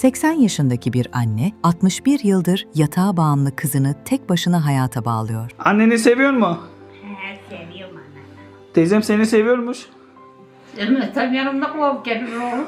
80 yaşındaki bir anne 61 yıldır yatağa bağımlı kızını tek başına hayata bağlıyor. Anneni seviyor mu? He, seviyorum anne. Teyzem seni seviyormuş. Sen yanımda kovup gelir oğlum.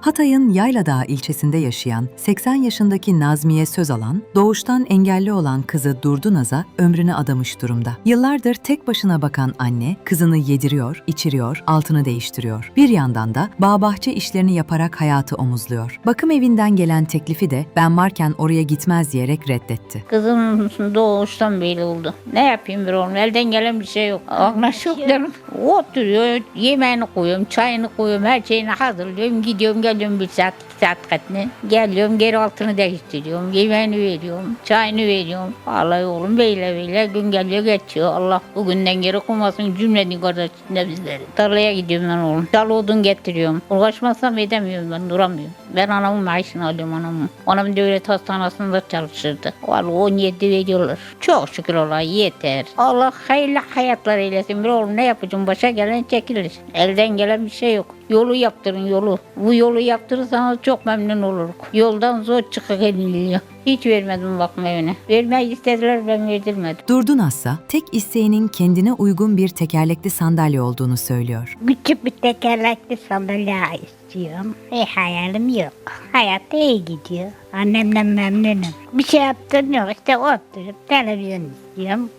Hatay'ın Yayladağ ilçesinde yaşayan 80 yaşındaki Nazmiye Sözalan, doğuştan engelli olan kızı Durdunaz'a ömrünü adamış durumda. Yıllardır tek başına bakan anne, kızını yediriyor, içiriyor, altını değiştiriyor. Bir yandan da bağ bahçe işlerini yaparak hayatı omuzluyor. Bakım evinden gelen teklifi de ben varken oraya gitmez diyerek reddetti. Kızım doğuştan böyle oldu. Ne yapayım bir oğlum elden gelen bir şey yok. Anlaş yok derim. Oturuyor yemeğini koyuyorum, çayını koyuyorum, her şeyini hazırlıyorum. Gidiyorum geliyorum bir saat, iki saat katne. Geliyorum geri altını değiştiriyorum, yemeğini veriyorum, çayını veriyorum. Vallahi oğlum böyle böyle gün geliyor geçiyor. Allah bugünden geri koymasın cümlenin kardeşinde bizleri. Tarlaya gidiyorum ben oğlum. Dal odun getiriyorum. Uğraşmazsam edemiyorum ben duramıyorum. Ben anamın maaşını alıyorum anamın. Anam devlet hastanesinde çalışırdı. Vallahi 17 veriyorlar. Çok şükür Allah'a yeter. Allah hayırlı hayatlar eylesin. Bir oğlum ne yapacağım başa gelen çekilir. Elden gelen bir şey yok. Yolu yaptırın yolu. Bu yolu yaptırırsanız çok memnun oluruz. Yoldan zor çıkabiliyor. Hiç vermedim bakma evine. Vermeyi istediler ben verdirmedim. Durdunazsa tek isteğinin kendine uygun bir tekerlekli sandalye olduğunu söylüyor. Küçük bir tekerlekli sandalye istiyorum. Bir hayalim yok. Hayat iyi gidiyor. Annemden memnunum. Bir şey yaptığım yok. İşte oturup televizyon istiyorum.